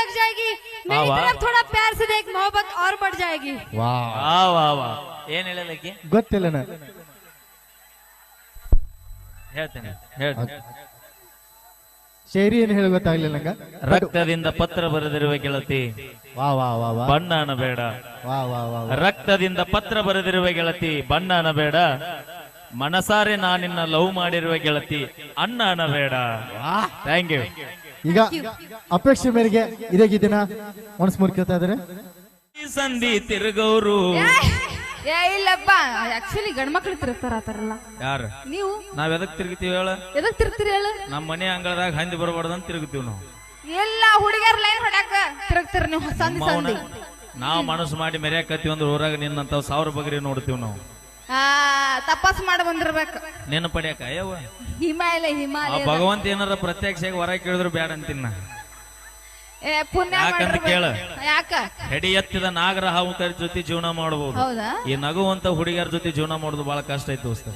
लग जाएगी मेरी वाह। तरफ थोड़ा प्यार से देख मोहब्बत और बढ़ जाएगी ವಾ ವಾ ವಾ ವಾ ಏನ್ ಹೇಳಲಕ್ಕಿ ಗೊತ್ತಿಲ್ಲನ ಹೇಳ್ತೇನೆ ಹೇಳ್ತೇನೆ ಶೈರಿ ಏನ್ ಹೇಳಿ ಗೊತ್ತಾಗ್ಲಿಲ್ಲ ನಂಗ ರಕ್ತದಿಂದ ಪತ್ರ ಬರೆದಿರುವ ಗೆಳತಿ ವಾ ವಾ ವಾ ವಾ ಬಣ್ಣ ಅನ್ನಬೇಡ ವಾ ವಾ ವಾ ವಾ. ರಕ್ತದಿಂದ ಪತ್ರ ಬರೆದಿರುವ ಗೆಳತಿ ಬಣ್ಣ ಅನ್ನಬೇಡ ಮನಸಾರೆ ನಾನಿನ್ನ ಲವ್ ಮಾಡಿರುವ ಗೆಳತಿ ಅಣ್ಣ ಅನ್ನಬೇಡ ಥ್ಯಾಂಕ್ ಯು ಈಗ ಅಪೇಕ್ಷೆ ಮೇರೆಗೆ ಇದೇ ಗೀತೆನ ಮನಸ್ ಮೂರ್ ಕೇಳ್ತಾ ಇದಾರೆ ಈ ಸಂಧಿ ತಿರುಗೌರು ಏ ಇಲ್ಲಪ್ಪ. ಆಕ್ಚುಲಿ ಗಂಡ್ಮಕ್ಳು ತಿರುಗ್ತಾರ ಆತರಲ್ಲ ಯಾರು? ನೀವು? ನಾವ್ ಎದಕ್ ತಿರುಗಿತೀವಿ ಹೇಳ? ಎದಕ್ ತಿರುಗ್ತೀರಿ ಹೇಳು? ನಮ್ಮ ಮನೆ ಅಂಗಳದಾಗ ಹಂದಿ ಬರಬಾರ್ದು ಅಂತ ತಿರುಗ್ತೀವಿ ನಾವು. ಎಲ್ಲ ಹುಡುಗಿಯರ್ ಲೈನ್ ಹೊಡ್ಯಾಕ ತಿರುಗ್ತೀರಿ ನೀವು ಸಂಧಿ ಸಂಧಿ. ನಾವು ಮನಸ್ಸು ಮಾಡಿ ಮೆರ್ಯಾಕತ್ತೀವಿ ಅಂದ್ರೆ ಊರಾಗ ನಿನ್ನಂತ ಸಾವಿರ ಬಗ್ರಿ ನೋಡ್ತೀವಿ ನಾವು. ಆ ತಪಾಸ್ ಮಾಡಿ ಬಂದಿರ್ಬೇಕು. ನೆನ ಪಡ್ಯಾಕ? ಅಯ್ಯವ್ವ. ಹಿಮಾಲಯ ಆ ಹಿಮಾಲಯ ಭಗವಂತ ಏನಾರ ಪ್ರತ್ಯಕ್ಷವಾಗಿ ಹೊರ ಕೇಳಿದ್ರು ಬ್ಯಾಡ ಅಂತಿನ್ನ. ಏ ಪುಣ್ಯ ಯಾಕಂತ ಮಾಡಿರ್ಬೇಕು. ಕೇಳ. ಯಾಕ? ಹೆಡಿ ಎತ್ತಿದ ನಾಗರ ಹಾವುಕರ ಜೊತೆ ಜೀವನ ಮಾಡಬಹುದು ಹೌದಾ? ಈ ನಗುವಂತ ಹುಡುಗಿಯರ ಜೊತೆ ಜೀವನ ಮಾಡೋದು ಬಹಳ ಕಷ್ಟ ಐತಿ ದೋಸ್ತ.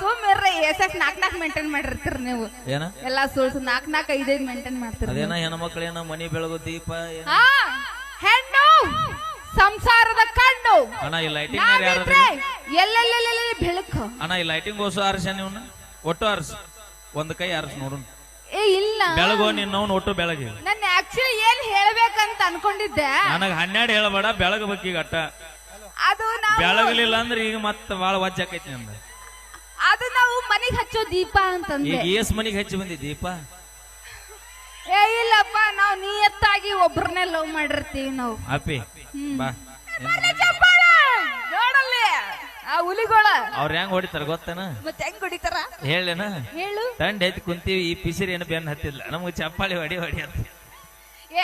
ಸುಮ್ಮನೆ ಎಸ್ ಎಸ್ ನಾಕ್ ನಾಕ್ ಮೇಂಟೈನ್ ಮಾಡಿರ್ತೀರಿ ನೀವು. ಏನ? ಎಲ್ಲಾ ಸುಳ್ಸು ನಾಕ್ ನಾಕ್ ಐದೈದು ಮೇಂಟೈನ್ ಮಾಡ್ತೀರಿ ಅದೇನ ಹೆಣ್ಮಕ್ಳೇನ ಮನಿ ಬೆಳಗು ದೀಪ ಏನ? ಹಾ ಹೆಣ್ಣು ಸಂಸಾರದ ಅಣ್ಣ ಈ ಲೈಟಿಂಗ್ ಯಾರು ನಾವಿದ್ರೆ ಎಲ್ಲೆಲ್ಲೆಲ್ಲೆಲ್ಲಿ ಬೆಳಕು? ಅಣ್ಣ ಈ ಲೈಟಿಂಗ್ ಓಸು ಆರ್ಸ ನೀವನ್ನ ಒಟ್ಟು ಆರ್ಸ್. ಒಂದ್ ಕೈ ಆರ್ಸ್ ನೋಡು ಏ ಇಲ್ಲ. ಬೆಳಗು ನಿನ್ನವನ್ ಒಟ್ಟು ಬೆಳಗ್ಗೆ ನಾನು ಆಕ್ಚುಲಿ ಏನ್ ಹೇಳ್ಬೇಕಂತ ಅನ್ಕೊಂಡಿದ್ದೆ? ನನಗ ಹನ್ನೆರಡು ಹೇಳಬೇಡ ಬೆಳಗಬೇಕೀಗ ಅಟ್ಟ. ಅದು ನಾವು ಬೆಳಗಲಿಲ್ಲ ಅಂದ್ರೆ ಈಗ ಮತ್ತೆ ಬಾಳ ವಜ್ಜ ಆಕೈತಿ ನಂದ. ಅದು ನಾವು ಮನೆಗೆ ಹಚ್ಚೋ ದೀಪ ಅಂತಂದ್ರೆ ಈಗ ಏಸ್ ಮನಿಗೆ ಹಚ್ಚಿ ಬಂದಿ ದೀಪ? ಏ ಇಲ್ಲಪ್ಪ ನಾವು ನಿಯತ್ತಾಗಿ ಒಬ್ರನ್ನೇ ಲವ್ ಮಾಡಿರ್ತೀವಿ ನಾವು. ಅಪ್ಪಿ ಬಾ! ಆ ಹುಲಿಗೋಳ. ಅವ್ರ ಹೆಂಗ್ ಹೊಡಿತಾರ ಗೊತ್ತೇನ? ಮತ್ತೆ ಹೆಂಗ್ ಹೊಡಿತಾರ? ಹೇಳೇನ? ಹೇಳು. ತಂಡ ಎದ್ದು ಕುಂತೀವಿ ಈ ಪಿಸಿರಿ ಏನು ಬೆನ್ನ ಹತ್ತಿಲ್ಲ. ನಮ್ಗೆ ಚಪ್ಪಾಳಿ ಹೊಡಿ ಹೊಡಿ ಅಂತ.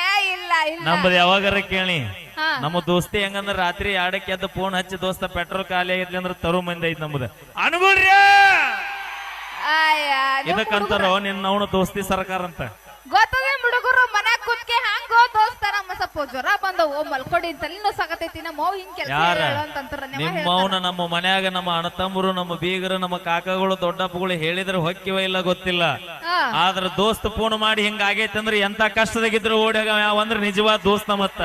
ಏ ಇಲ್ಲ ಇಲ್ಲ. ನಮ್ದು ಯಾವಾಗಾರ ಕೇಳಿ. ಹಾ. ನಮ್ಮ ದೋಸ್ತಿ ಹೆಂಗಂದ್ರ ರಾತ್ರಿ ಎರಡಕ್ಕೆ ಎದ್ದು ಫೋನ್ ಹಚ್ಚಿ ದೋಸ್ತ ಪೆಟ್ರೋಲ್ ಖಾಲಿ ಆಗೈತಿ ಅಂದ್ರೆ ತರು ಮಂದಿ ಐತಿ ನಮ್ದು. ಅನುಗುಣ್ರಿ ಆಯ್ಯ, ಇದಕ್ಕಂತಾರೋ ನಿನ್ನ ಅವನು ದೋಸ್ತಿ ಸರ್ಕಾರ ಅಂತ ಗೊತ್ತದ ಸ್ವಲ್ಪ ಜ್ವರ ಬಂದವು ಮಲ್ಕೊಡಿ ತಲೆನೋ ಸಾಕತೈತಿ ನಮ್ಮ ಹಿಂಗ್ ಕೆಲಸ ಯಾರ? ಅಂತಂತಾರ ನಿಮ್ಮ ಅವನ ನಮ್ಮ ಮನ್ಯಾಗ ನಮ್ಮ ಅಣ್ಣತಮ್ಮರು ನಮ್ಮ ಬೀಗರು ನಮ್ಮ ಕಾಕಗಳು ದೊಡ್ಡಪ್ಪಗಳು ಹೇಳಿದ್ರೆ ಹೊಕ್ಕಿವ ಇಲ್ಲ ಗೊತ್ತಿಲ್ಲ. ಆದ್ರ ದೋಸ್ತ್ ಫೋನ್ ಮಾಡಿ ಹಿಂಗ ಆಗೈತೆ ಅಂದ್ರೆ ಎಂತ ಕಷ್ಟದಾಗಿದ್ರು ಓಡ್ಯಾಗ ಯಾವ ಅಂದ್ರೆ ನಿಜವಾದ ದೋಸ್ತ ಮತ್ತ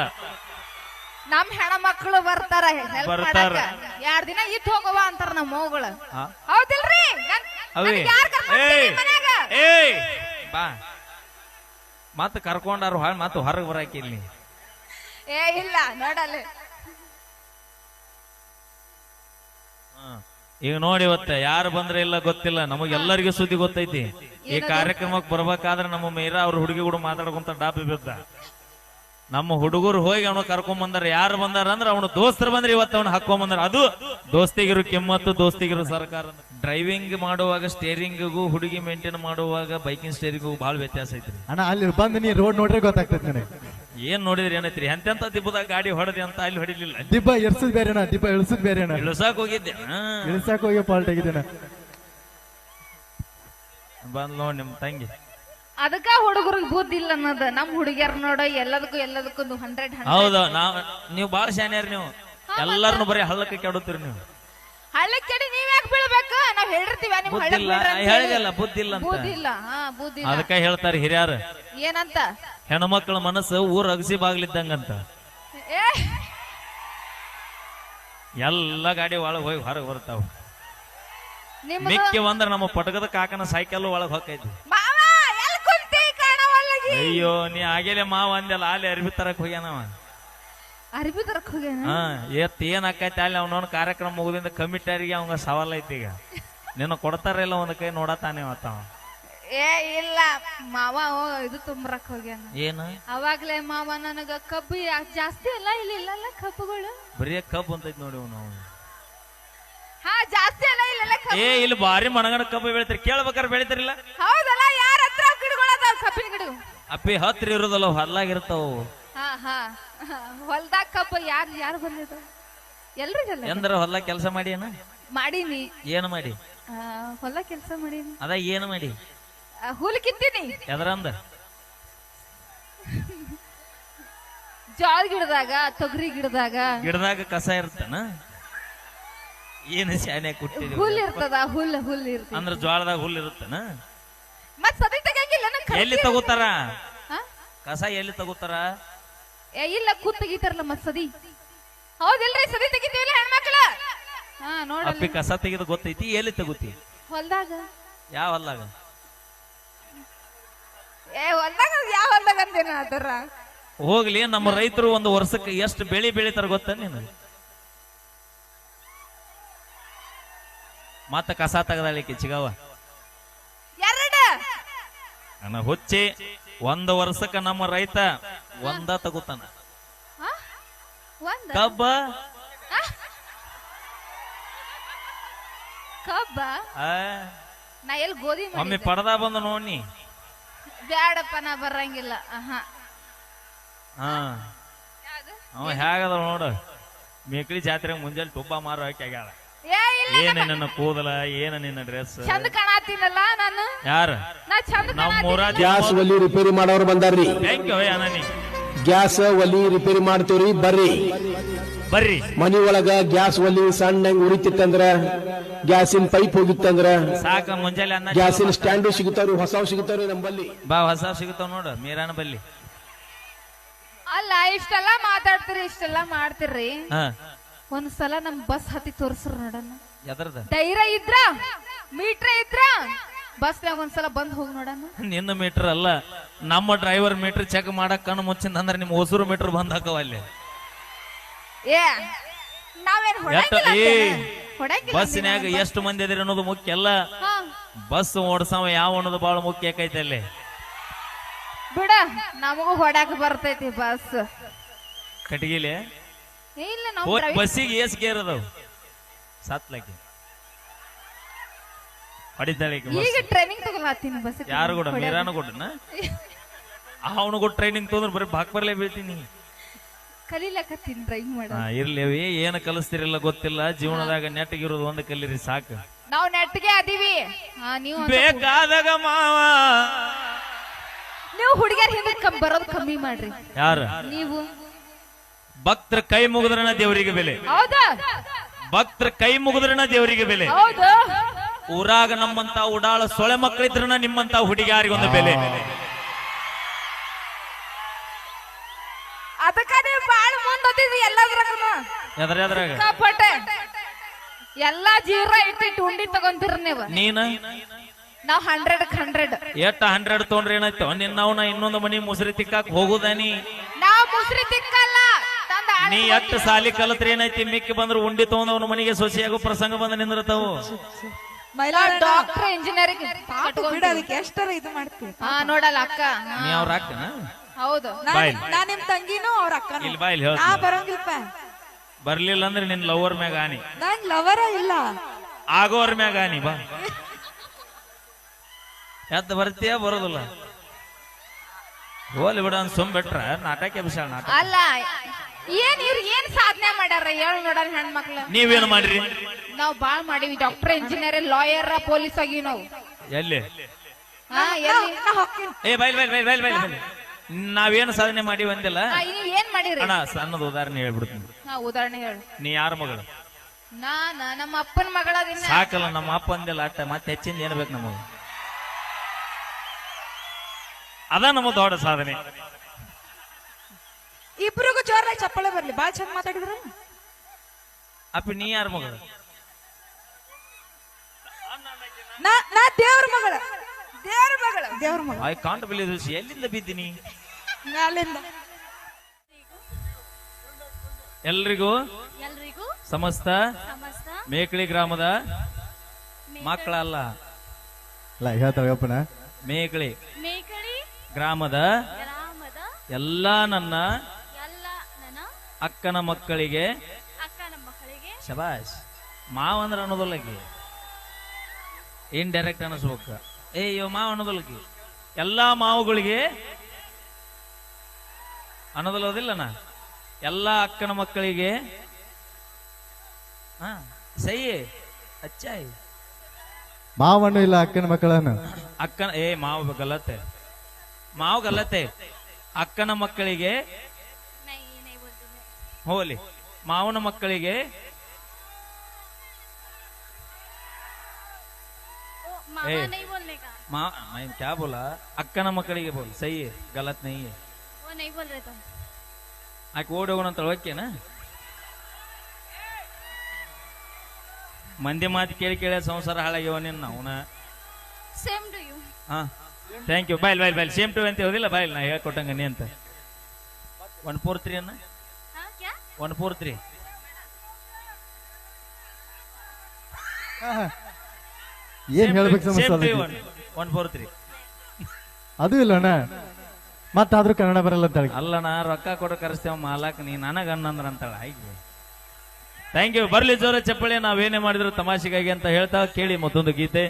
ನಮ್ ಹೆಣ ಮಕ್ಕಳು ಬರ್ತಾರ ಹೆಲ್ಪ್ ಬರ್ತಾರ. ಮಾಡಾಕ ಎರಡ್ ದಿನ ಇತ್ತು ಹೋಗವ ಅಂತಾರ ನಮ್ಮ ಮಗಳು? ಹೌದಿಲ್ರಿ? ನನ್- ಅವೇ. ನನಗ್ ಯಾರ್ ಕರ್ಕೊಂಡ್ ಏಯ್. ಬರ್ತೀರಿ ಮನ್ಯಾಗ? ಏಯ್. ಬಾ. ಮತ್ತ ಕರ್ಕೊಂಡಾರು ಮತ್ತ ಹೊರಗೆ ಬರಾಕಿಲ್ಲಿ ಏ ಇಲ್ಲ ನೋಡಲ್ಲ. ಈಗ ನೋಡಿ ಇವತ್ತ ಯಾರು ಬಂದ್ರೆ ಇಲ್ಲ ಗೊತ್ತಿಲ್ಲ ನಮಗೆಲ್ಲರಿಗೂ ಸುದ್ದಿ ಗೊತ್ತೈತಿ. ಈ ಕಾರ್ಯಕ್ರಮಕ್ಕೆ ಬರ್ಬೇಕಾದ್ರೆ ನಮ್ಮ ಮೀರಾ ಅವ್ರ ಹುಡುಗಿ ಕೂಡ ಮಾತಾಡ್ಕೊಂತ ಡಾಬಿ ಬಿದ್ದ. ನಮ್ಮ ಹುಡುಗರು ಹೋಗಿ ಅವನು ಕರ್ಕೊಂಡ್ ಬಂದಾರ. ಯಾರು ಬಂದಾರ ಅಂದ್ರೆ ಅವನು ದೋಸ್ತರು ಬಂದ್ರೆ ಇವತ್ತು ಅವನು ಹಾಕೊಂಡ್ ಬಂದಾರ. ಅದು ದೋಸ್ತಿಗಿರು ಕೆಮ್ಮತ್ತು ದೋಸ್ತಿಗಿರು ಸರ್ಕಾರ ಡ್ರೈವಿಂಗ್ ಮಾಡುವಾಗ ಸ್ಟೇರಿಂಗಿಗೂ ಹುಡುಗಿ ಮೇಂಟೈನ್ ಮಾಡುವಾಗ ಬೈಕಿಂಗ್ ಸ್ಟೇರಿಂಗಿಗೂ ಬಹಳ ವ್ಯತ್ಯಾಸ ಐತಿ ಅಣ್ಣ ಅಲ್ಲಿ ಬಂದು ನೀ ರೋಡ್ ನೋಡ್ರೆ ಗೊತ್ತಾಗ್ತೈತೆ ನನಗೆ. ಏನ್ ನೋಡಿದ್ರಿ ಏನೈತ್ರಿ? ಎಂತೆಂತ ದಿಬ್ಬದಾಗ ಗಾಡಿ ಹೊಡೆದಿ ಅಂತ ಅಲ್ಲಿ ಹೊಡಿಲಿಲ್ಲ. ದಿಬ್ಬ ಎರ್ಸದ್ ಬೇರೆನ ದಿಬ್ಬ ಇಳಿಸದ್ ಬೇರೆನ ಇಳಿಸಾಕ್ ಹೋಗಿದ್ದೆ. ಇಳಸಾಕ ಹೋಗಿ ಪಾಲ್ಟ್ ಆಗಿದ್ದೇನ. ಬಂದ್ ನೋಡ್ ನಿಮ್ ತಂಗಿ. ಅದಕ್ಕ ಹುಡುಗರಿಗೆ ಬುದ್ಧಿ ಇಲ್ಲ ಅನ್ನೋದು. ನಮ್ ಹುಡುಗಿಯರ್ ನೋಡ ಎಲ್ಲದಕ್ಕೂ ಎಲ್ಲದಕ್ಕೂ ಹಂಡ್ರೆಡ್ ಹೌದು ನಾವ್ ನೀವು ಬಾಳ ಶಾನ್ಯಾರ ನೀವು. ಎಲ್ಲಾರನು ಬರೀ ಹಳ್ಳಕ್ಕೆ ಕೆಡುತ್ತೀರಿ ನೀವು. ಹಳ್ಳಕ್ ಕೆಡಿ ನೀವ್ ಯಾಕೆ ಬೀಳ್ಬೇಕು? ನಾವ್ ಹೇಳಿರ್ತೀವಿ ನಿಮ್ ಬುದ್ಧಿಲ್ಲ. ಹೇಳಿದಲ್ಲ ಬುದ್ಧಿಲ್ಲ ಅಂತ. ಬುದ್ಧಿ ಇಲ್ಲ ಹಾ ಬುದ್ಧಿ ಇಲ್ಲ ಅದಕ್ಕ ಹೇಳ್ತಾರೆ ಹಿರಿಯರು. ಏನಂತ? ಹೆಣ್ಮಕ್ಳ ಮನಸ್ಸು ಊರ ಅಗಸಿ ಬಾಗ್ಲಿದ್ದಂಗಂತ. ಎಲ್ಲ ಗಾಡಿ ಒಳಗೆ ಹೋಗಿ ಹೊರಗೆ ಬರ್ತಾವ ಮಿಕ್ಕಿ ಒಂದ್ರ ನಮ್ಮ ಪಟಕದ ಕಾಕನ ಸೈಕಲ್ ಒಳಗೆ ಕಾಣವಲ್ಲಗಿ ಅಯ್ಯೋ ನೀ ಆಗೇಲೆ ಮಾವ ಅಂದೆಲ್ಲ ಅಲ್ಲಿ ಅರ್ಬಿ ತರಕ್ ಹೋಗ್ಯಾನವ ಅರ್ಬಿ ತರಕ್ ಹೋಗ್ಯಾನ? ಎತ್ ಏನ್ ಆಕೈತಿ ಅಲ್ಲಿ ಅವನವನ್ ಕಾರ್ಯಕ್ರಮ ಮುಗಿದಿಂದ ಕಮಿಟರಿಗೆ ಅವಂಗ ಸವಾಲ್ ಐತಿ ಈಗ. ನಿನ್ನ ಕೊಡ್ತಾರ ಇಲ್ಲ ಒಂದ್ ಕೈ ನೋಡತಾನೆ ಅವತ್ತವ ಏ ಇಲ್ಲ. ಮಾವ ಇದು ತುಂಬ್ರಕ್ ಹೋಗ್ಯಾನ. ಏನು? ಅವಾಗ್ಲೇ ಮಾವ ನನಗ ಕಬ್ಬು ಯಾ- ಜಾಸ್ತಿ ಅಲ್ಲ ಇಲ್ಲಿ ಇಲ್ಲಲ್ಲ ಕಬ್ಬುಗಳು. ಬರೀ ಕಬ್ಬು ಅಂತೈತಿ ನೋಡಿ ನಾವು ಹಾ ಜಾಸ್ತಿ ಅಲ್ಲ ಇಲ್ಲ ಕಬ್ಬು ಏ ಇಲ್ಲಿ ಬಾರಿ ಮಣಗಣ ಕಬ್ಬು ಬೆಳಿತಾರೆ. ಕೇಳ್ಬೇಕಾರೆ ಬೆಳಿತಾರಿಲ್ಲ? ಹೌದಲ್ಲ ಯಾರ ಹತ್ರ ಗಿಡಗಳದಾವ ಕಬ್ಬಿನ ಗಿಡ ಅಪ್ಪಿ ಹತ್ರ ಇರೋದಲ್ಲ ಹೊಲ್ಲಾಗಿರ್ತಾವ ಹಾ ಹಾ. ಹೊಲ್ದಾಗ ಕಬ್ಬು ಯಾರು ಯಾರು ಬಂದಿದ ಎಲ್ರಿಗಲ್ಲ ಎಂದ್ರ ಹೊಲ ಕೆಲಸ ಮಾಡಿ ಏನ? ಮಾಡೀನಿ. ಏನು ಮಾಡಿ? ಆ, ಹೊಲ ಕೆಲಸ ಮಾಡಿ ಅದ ಏನು ಮಾಡಿ? ಹುಲ್ ಕಿತ್ತೀನಿ. ಎದ್ರಂದ ಜೋಳ ಗಿಡದಾಗ ತೊಗರಿ ಗಿಡದಾಗ. ಗಿಡದಾಗ ಕಸ ಇರ್ತಾನ ಏನು ಶಾನೆ ಕುಟ್ಟಿದ್ವಿ ಹುಲ್ ಇರ್ತದ ಹುಲ್ ಹುಲ್ ಇರ್ತದ ಅಂದ್ರ ಜೋಳದಾಗ ಹುಲ್ ಇರುತ್ತನ? ಮತ್ ಸದಿ ತೆಗಿಯಂಗಿಲ್ಲ ನಂಗ್ ಎಲ್ಲಿ ತಗೋತಾರ? ಕಸ ಎಲ್ಲಿ ತಗೋತಾರ? ಏ ಇಲ್ಲ ಕೂತ್ ತೆಗಿತಾರಲ್ಲ ಮತ್ ಸದಿ. ಹೌದಿಲ್ರಿ ಸದಿ ತೆಗಿತೀವಿಲ್ಲ ಹೆಣ್ಮಕ್ಳ? ಹಾ ನೋಡಿ ಕಸ ತೆಗೆದು ಗೊತ್ತೈತಿ ಎಲ್ಲಿ ತಗೋತಿ? ಹೊಲ್ದಾಗ. ಯಾವ ಅಲ್ಲಾಗ ಏ ಹೊಲ್ದಾಗ ಯಾವ ಹೊಲ್ದಾಗ ಅಂತೇನ ಅದರ? ಹೋಗ್ಲಿ ನಮ್ಮ ರೈತರು ಒಂದು ವರ್ಷಕ್ಕೆ ಎಷ್ಟು ಬೆಳಿ ಬೆಳಿತಾರ ಗೊತ್ತ ನೀನು ಮತ್ತ ಕಸ ತೆಗದಾಳಿಕೆ ಚಿಗವ ಎರಡು. ನನ್ನ ಹುಚ್ಚಿ ಒಂದು ವರ್ಷಕ್ಕ ನಮ್ಮ ರೈತ ಒಂದ ತಗೋತಾನ? ಒಂದ? ಕಬ್ಬ? ಕಬ್ಬ? ಆ, ನಾ ಎಲ್ಲಿ ಗೋಧಿ ಒಮ್ಮೆ? ಪಡದ ಬಂದು ನೋಡಿ ಬ್ಯಾಡಪ್ಪ ನಾ ಬರಂಗಿಲ್ಲ. ಆಹಾ ಹಾ. ಯಾವ್ದು? ಅವ ಹೇಗದ ನೋಡ. ಮೇಕಳಿ ಜಾತ್ರೆ ಮುಂಜಾನೆ ತುಪ್ಪ ಮಾರು ಹಾಕಿ ಆಗ್ಯಾಳ. ಏ ಇಲ್ಲ ಏನ ನಿನ್ನ ಕೂದಲ ಏನ ನಿನ್ನ ಡ್ರೆಸ್ ಚಂದ ಕಾಣತೀನಲ್ಲ ನಾನು? ಯಾರ? ನಾ ಚಂದ ನಮ್ಮ ಊರ ಗ್ಯಾಸ್ ಒಲಿ ರಿಪೇರಿ ಮಾಡೋರು ಬಂದಾರ್ರಿ. ಥ್ಯಾಂಕ್ ಯು ಅನಾನಿ ಗ್ಯಾಸ್ ಒಲಿ ರಿಪೇರಿ ಮಾಡ್ತೀವ್ರಿ ಬರ್ರಿ. ಬರ್ರಿ. ಮನಿ ಒಳಗ ಗ್ಯಾಸ್ ಒಲಿ ಸಣ್ಣಂಗ್ ಉರಿತಿತ್ತಂದ್ರ ಗ್ಯಾಸಿನ ಪೈಪ್ ಹೋಗಿತ್ತಂದ್ರ ಸಾಕ ಮುಂಜಾನೆ ಅನ್ನ ಗ್ಯಾಸಿನ ಸ್ಟ್ಯಾಂಡು ಸಿಗುತ್ತಾರು ಹೊಸ ಸಿಗುತ್ತಾರು ನಮ್ಮಲ್ಲಿ. ಬಾ ಹೊಸ ಸಿಗುತ್ತಾವ ನೋಡು ಮೀರಾನ ಬಲ್ಲಿ. ಅಲ್ಲ ಇಷ್ಟೆಲ್ಲ ಮಾತಾಡ್ತೀರಿ ಇಷ್ಟೆಲ್ಲ ಮಾಡ್ತೀರಿ ಹಾ. ಒಂದ್ಸಲ ನಮ್ ಬಸ್ ಹತ್ತಿ ತೋರಿಸ್ರು ನೋಡಣ ಎದ್ರದ? ಧೈರ್ಯ ಇದ್ರ? ಮೀಟ್ರ ಇದ್ರ? ಬಸ್ನಾಗ ಒಂದ್ಸಲ ಬಂದ್ ಹೋಗಿ ನೋಡಣ ನಿನ್ನ ಮೀಟರ್ ಅಲ್ಲ ನಮ್ಮ ಡ್ರೈವರ್ ಮೀಟರ್ ಚೆಕ್ ಮಾಡಕ್ ಕಣ್ಣು ಮುಚ್ಚಿಂದ ಅಂದ್ರೆ ನಿಮ್ಮ ಹೊಸೂರು ಮೀಟರ್ ಬಂದ್ ಹಾಕವ ಅಲ್ಲಿ. ಏ ನಾವೇನ್ ಎಷ್ಟ ಹೊಡಂಗಿಲ್ಲ ಏ ಅಂತೇನ? ಹೊಡಂಗಿಲ್ಲ ಬಸ್ನ್ಯಾಗ ಅಂತೇನ? ಎಷ್ಟು ಮಂದಿ ಅದಿರಿ ಅನ್ನೋದು ಮುಖ್ಯ ಅಲ್ಲ. ಹಾ, ಬಸ್ ಓಡ್ಸವ ಯಾವ ಅನ್ನೋದು ಬಹಳ ಮುಖ್ಯ ಆಕೈತೆ ಅಲ್ಲಿ. ಬಿಡ ನಮಗೂ ಹೊಡಾಕ ಬರ್ತೈತಿ ಬಸ್. ಕಟಗಿಲೆ ಇಲ್ಲ ನಾವು ಬಸ್ಸಿಗೆ ಏಸ್ ಗೇರ್ ಅದಾವ. ಸತ್ಲಕ್ಕೆ ಹೊಡಿತಾಳೆ ಈಕಿ ಬಸ್. ಈಗ ಟ್ರೈನಿಂಗ್ ತಗೊಳತ್ತೀನಿ ಬಸ್ ಯಾರು ಕೂಡ ಮೀರಾನು ಕೊಟ್ಟನ ಅವನು ಕೂಡ ಟ್ರೈನಿಂಗ್ ತೊಂದ್ರೆ ಬರೀ ಬಾಕ್ ಬರ್ಲೇ ಬೀಳ್ತೀನಿ. ಮಾಡ. ಹಾ ಇರ್ಲಿ ಅವಿ ಏನು ಕಲಿಸ್ತಿರಿಲ್ಲ ಗೊತ್ತಿಲ್ಲ. ಜೀವನದಾಗ ನೆಟ್ಟಗಿರೋದು ಒಂದು ಕಲೀರಿ ಸಾಕು. ನಾವು ನೆಟ್ಗೆ ಅದೀವಿ. ಹಾ ನೀವು ಬೇಕಾದಾಗ ಮಾವ. ನೀವು ಹುಡುಗಿಯರ್ ಹಿಂದೆ ಕಮ್ ಬರೋದು ಕಮ್ಮಿ ಮಾಡ್ರಿ. ಯಾರ? ನೀವು. ಭಕ್ತರ ಕೈ ಮುಗಿದ್ರನ ದೇವರಿಗೆ ಬೆಲೆ. ಹೌದಾ? ಭಕ್ತರ ಕೈ ಮುಗಿದ್ರನ ದೇವರಿಗೆ ಬೆಲೆ. ಹೌದು. ಊರಾಗ ನಮ್ಮಂತ ಉಡಾಳ ಸೊಳೆ ಮಕ್ಕಳಿದ್ರನ ನಿಮ್ಮಂತ ಹುಡುಗಿಯಾರಿಗೊಂದು ಬೆಲೆ ಅದಕ್ಕ ನೀವು ಬಾಳ ಮುಂದೋದಿದ್ವಿ ಎಲ್ಲದ್ರಾಗನು ಎದ್ರ ಎದ್ರಾಗ? ಕಪಟೆ ಎಲ್ಲಾ ಜೀರ ಇಟ್ಟಿಟ್ಟು ಉಂಡಿ ತಗೊಂತೀರ ನೀವು. ನೀನ? ನಾವ್ ಹಂಡ್ರೆಡ್ ಹಂಡ್ರೆಡ್ ಎಷ್ಟ ಹಂಡ್ರೆಡ್ ತೊಗೊಂಡ್ರೆ ಏನಾಯ್ತು? ನಿನ್ನವನ ಇನ್ನೊಂದು ಮನಿ ಮುಸ್ರಿ ತಿಕ್ಕಾಕ್ ಹೋಗುದಾನಿ ನಾವ್ ಮುಸ್ರಿ ತಿಕ್ಕಲ್ಲ. ತಂದ ನೀ ಎಟ್ ಸಾಲಿ ಕಲತ್ರಿ ಏನೈತಿ ಮಿಕ್ಕಿ ಬಂದ್ರು ಉಂಡಿ ತಗೊಂಡವ್ನ ಮನೆಗೆ ಸೊಸೆಯಾಗೋ ಪ್ರಸಂಗ ಬಂದ ನಿಂದಿರ್ತಾವು. ಡಾಕ್ಟರ್ ಇಂಜಿನಿಯರಿಂಗ್ ಬಿಡ ಅದಕ್ಕೆ ಎಷ್ಟರ ಇದು ಮಾಡ್ತೀವಿ. ಹಾ ನೋಡಲ್ಲ ಅಕ್ಕ. ನೀ ಅವ್ರ ಹಾಕ್ತನ ಹೌದು. ಬಾಯ್. ನಾ ನಿಮ್ ತಂಗಿನೂ ಅವ್ರ ಅಕ್ಕನೂ. ಇಲ್ಲಿ ಬಾ ಇಲ್ಲಿ ನಾ ಬರಂಗಿಲ್ಪ ಬರ್ಲಿಲ್ಲ ಅಂದ್ರೆ ನಿನ್ ಲವರ್ ಮ್ಯಾಗ ಆನಿ. ನಂಗ್ ಲವರ ಇಲ್ಲ. ಆಗೋರ್ ಮ್ಯಾಗ ಆನಿ ಬಾ. ಎತ್ತ ಬರ್ತೀಯ ಬರೋದಿಲ್ಲ? ಹೋಲಿ ಬಿಡ ಅಂತ ಸುಮ್ ಬಿಟ್ರ ನಾಟಕ ಬಿಸಾಳ ನಾಟಕ. ಅಲ್ಲ ಏನ್ ಇವ್ರ ಏನ್ ಸಾಧನೆ ಮಾಡ್ಯಾರ? ಹೇಳು ನೋಡಾರ ಹೆಣ್ಮಕ್ಳು. ನೀವೇನು ಮಾಡ್ರಿ? ನಾವ್ ಬಾಳ್ ಮಾಡೀವಿ ಡಾಕ್ಟರ್ ಇಂಜಿನಿಯರ್ ಲಾಯರ್ ಪೊಲೀಸ್ ಆಗಿ ನಾವು. ಎಲ್ಲಿ? ಹಾ ಎಲ್ಲಿ? ನಾ ಹೊಕ್ಕಿನ್ ಏ ಬೈಲ್ ಬೈಲ್ ಬೈಲ್ ಬೈಲ್ ಬೈಲ್ ಬೈಲ್ ನಾವೇನು ಸಾಧನೆ ಮಾಡಿ ಬಂದಿಲ್ಲ? ಹಾ, ನೀವ್ ಏನ್ ಮಾಡಿರಿ? ಅಣ್ಣ ಸಣ್ಣದ ಉದಾಹರಣೆ ಹೇಳ್ಬಿಡ್ತೀನಿ. ಹಾ ಉದಾಹರಣೆ ಹೇಳು. ನೀ ಯಾರ ಮಗಳು? ನಾನ ನಮ್ಮ ಅಪ್ಪನ ಮಗಳದಿನ ಸಾಕಲ್ಲ ನಮ್ಮ ಅಪ್ಪ ಅಂದಿಲ್ಲ ಅಟ್ಟ ಮತ್ತೆ ಹೆಚ್ಚಿಂದ ಏನ್ ಬೇಕು ನಮಗೆ? ಅದ ನಮ್ಮ ದೊಡ್ಡ ಸಾಧನೆ. ಇಬ್ರಿಗೂ ಜೋರಾಗಿ ಚಪ್ಪಳೆ ಬರ್ಲಿ. ಬಾಳ್ ಚಂದ ಮಾತಾಡಿದ್ರ. ಅಪ್ಪ ನೀ ಯಾರ ಮಗಳು? ನಾ ನಾ ದೇವ್ರ ಮಗಳ ದೇವ್ರ ಮಗಳ. ದೇವ್ರ ಮಗಳ. I can't believe this. ಎಲ್ಲಿಂದ ಬಿದ್ದೀನಿ? ಮ್ಯಾಲಿಂದ. ಎಲ್ರಿಗೂ ಎಲ್ರಿಗೂ ಸಮಸ್ತ ಸಮಸ್ತ ಮೇಕಳಿ ಗ್ರಾಮದ ಮಕ್ಕಳಲ್ಲ ಅಲ್ಲ. ಹೇಳ್ತಾವ ಯಪ್ಪನ ಮೇಕಳಿ ಮೇಕಳಿ ಗ್ರಾಮದ ಗ್ರಾಮದ ಎಲ್ಲ ನನ್ನ ಎಲ್ಲ ನನ್ನ ಅಕ್ಕನ ಮಕ್ಕಳಿಗೆ ಅಕ್ಕನ ಮಕ್ಕಳಿಗೆ ಶಬಾಷ್ ಮಾವ ಅಂದ್ರೆ ಅನ್ನೋದಲ್ಲಕಿ ಡೈರೆಕ್ಟ್ ಅನ್ನಿಸ್ಬೇಕು? ಏ ಇವ ಮಾವ ಅನ್ನೋದಲ್ಲಕಿ ಎಲ್ಲಾ ಮಾವುಗಳಿಗೆ ಅನ್ನೋದಲ್ಲೋದಿಲ್ಲನ ಎಲ್ಲಾ ಅಕ್ಕನ ಮಕ್ಕಳಿಗೆ ಹಾ ಸೈ ಅಚ್ಚಾಯ್ ಮಾವಣ್ಣು ಇಲ್ಲ ಅಕ್ಕನ ಮಕ್ಕಳನ್ನು ಅಕ್ಕನ ಏ ಮಾವ ಗಲತೆ ಮಾವು ಗಲತೆ ಅಕ್ಕನ ಮಕ್ಕಳಿಗೆ ನೈ ನೈ बोलते ಹೋಲಿ ಮಾವನ ಮಕ್ಕಳಿಗೆ ओ मामा ए। नहीं बोलने का मा मैं क्या बोला अक्का मकड़ी के बोल सही है गलत नहीं है ನೈ ಆಕೆ ಓಡಿ ಹೋಗೋಣ ಅಂತ ಓಕೆನ ಮಂದಿ ಮಾತು ಕೇಳಿ ಕೇಳಿ ಸಂಸಾರ ಹಾಳಾಗ್ಯವ ನಿನ್ನ ಅವನ. ಸೇಮ್ ಟು ಯು ಹಾ. Thank you bye bye bye same to ಅಂತ ಹೋದಿಲ್ಲ ಬಾಯ್ ನಾ ಹೇಳ್ಕೊಟ್ಟಂಗ ನೀ ಅಂತ. ಒನ್ ಫೋರ್ ತ್ರೀ ಅನ್ನ? ಒನ್ ಫೋರ್ ತ್ರೀ ಏನ್ ಹೇಳ್ಬೇಕು ಸಮಸ್ಯೆ ಒನ್ ಫೋರ್ ತ್ರೀ ಅದು ಇಲ್ಲ ಅಣ್ಣ ಮತ್ತಾದ್ರೂ ಕನ್ನಡ ಬರಲ್ಲ ಅಂತ ಹೇಳಿ. ಅಲ್ಲ ನಾ ರೊಕ್ಕ ಕೊಡ ಕರೆಸ್ತೇವ ಮಾಲಾಕ್ ನೀ ನನಗ ಅಣ್ಣಂದ್ರ ಅಂತಾಳ, ಆಯ್ತು. ಥ್ಯಾಂಕ್ ಯು ಬರ್ಲಿ ಜೋರ ಚಪ್ಪಳಿ ನಾವೇನೇ ಮಾಡಿದ್ರು ತಮಾಷೆಗಾಗಿ ಅಂತ ಹೇಳ್ತಾ ಕೇಳಿ ಮತ್ತೊಂದು ಗೀತೆ.